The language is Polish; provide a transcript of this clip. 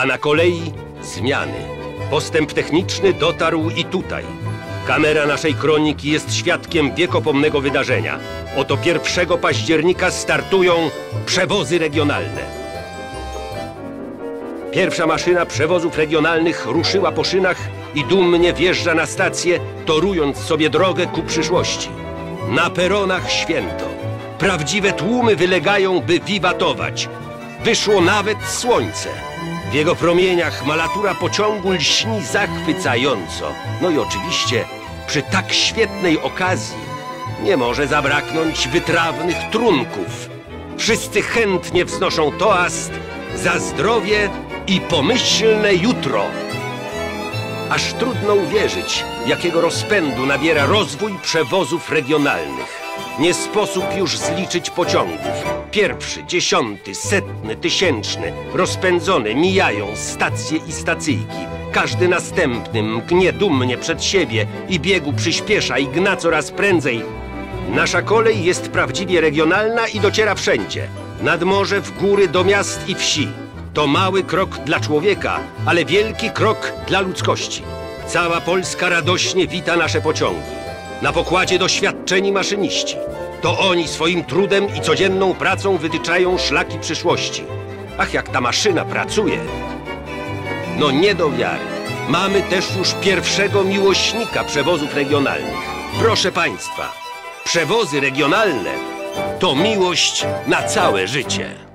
A na kolei zmiany. Postęp techniczny dotarł i tutaj. Kamera naszej kroniki jest świadkiem wiekopomnego wydarzenia. Oto 1 października startują przewozy regionalne. Pierwsza maszyna przewozów regionalnych ruszyła po szynach i dumnie wjeżdża na stację, torując sobie drogę ku przyszłości. Na peronach święto. Prawdziwe tłumy wylegają, by wiwatować. Wyszło nawet słońce. W jego promieniach malatura pociągu lśni zachwycająco. No i oczywiście przy tak świetnej okazji nie może zabraknąć wytrawnych trunków. Wszyscy chętnie wznoszą toast za zdrowie i pomyślne jutro. Aż trudno uwierzyć, jakiego rozpędu nabiera rozwój przewozów regionalnych. Nie sposób już zliczyć pociągów. Pierwszy, dziesiąty, setny, tysięczny, rozpędzone mijają stacje i stacyjki. Każdy następny mknie dumnie przed siebie i biegu przyspiesza i gna coraz prędzej. Nasza kolej jest prawdziwie regionalna i dociera wszędzie. Nad morze, w góry, do miast i wsi. To mały krok dla człowieka, ale wielki krok dla ludzkości. Cała Polska radośnie wita nasze pociągi. Na pokładzie doświadczeni maszyniści. To oni swoim trudem i codzienną pracą wytyczają szlaki przyszłości. Ach, jak ta maszyna pracuje! No nie do wiary. Mamy też już pierwszego miłośnika przewozów regionalnych. Proszę Państwa, przewozy regionalne to miłość na całe życie.